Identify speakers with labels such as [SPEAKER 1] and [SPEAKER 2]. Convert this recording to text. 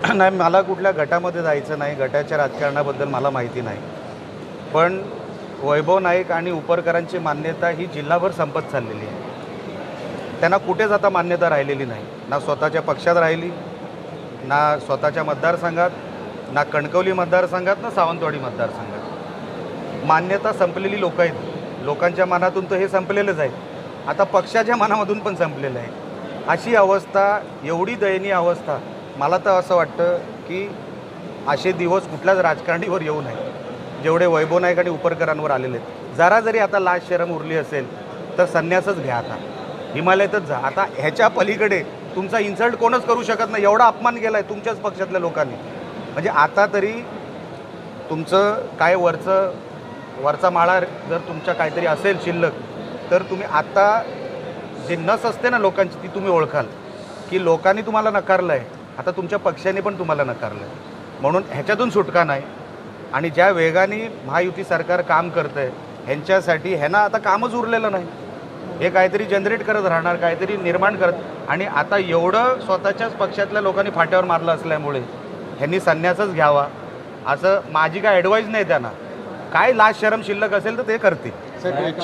[SPEAKER 1] नाही मला कुठल्या गटामध्ये जायचं नाही गटाच्या राजकारणाबद्दल मला माहिती नाही. पण वैभव नाईक आणि उपरकरांची मान्यता ही जिल्हाभर संपत चाललेली आहे. त्यांना कुठेच आता मान्यता राहिलेली नाही. ना स्वतःच्या पक्षात राहिली ना स्वतःच्या मतदारसंघात ना कणकवली मतदारसंघात ना सावंतवाडी मतदारसंघात. मान्यता संपलेली लोक आहेत. लोकांच्या मनातून तर हे संपलेलंच आहे. आता पक्षाच्या मनामधून पण संपलेलं आहे. अशी अवस्था एवढी दयनीय अवस्था मला तर असं वाटतं की असे दिवस कुठल्याच राजकारणीवर येऊ नये. जेवढे वैभव नाईक आणि उपरकरांवर आलेले आहेत. जरा जरी आता लाज शरम उरली असेल तर संन्यासच घ्या आता. हिमालयातच जा. आता ह्याच्या पलीकडे तुमचा इन्सल्ट कोणच करू शकत नाही. एवढा अपमान केला आहे तुमच्याच पक्षातल्या लोकांनी. म्हणजे आता तरी तुमचं काय वरचं वरचा माळा जर तुमच्या काहीतरी असेल शिल्लक तर तुम्ही आत्ता जे नस असते ना लोकांची ती तुम्ही ओळखाल. की लोकांनी तुम्हाला नकारलं आहे आता तुमच्या पक्षाने पण तुम्हाला नकारलं आहे म्हणून ह्याच्यातून सुटका नाही. आणि ज्या वेगाने महायुती सरकार काम करतं आहे ह्यांच्यासाठी ह्यांना आता कामच उरलेलं नाही. हे काहीतरी जनरेट करत राहणार काहीतरी निर्माण करत. आणि आता एवढं स्वतःच्याच पक्षातल्या लोकांनी फाट्यावर मारलं असल्यामुळे ह्यांनी संन्यासच घ्यावा. असं माझी काय ॲडवाईज नाही त्यांना. काय लास्ट शरम शिल्लक असेल तर ते करतील.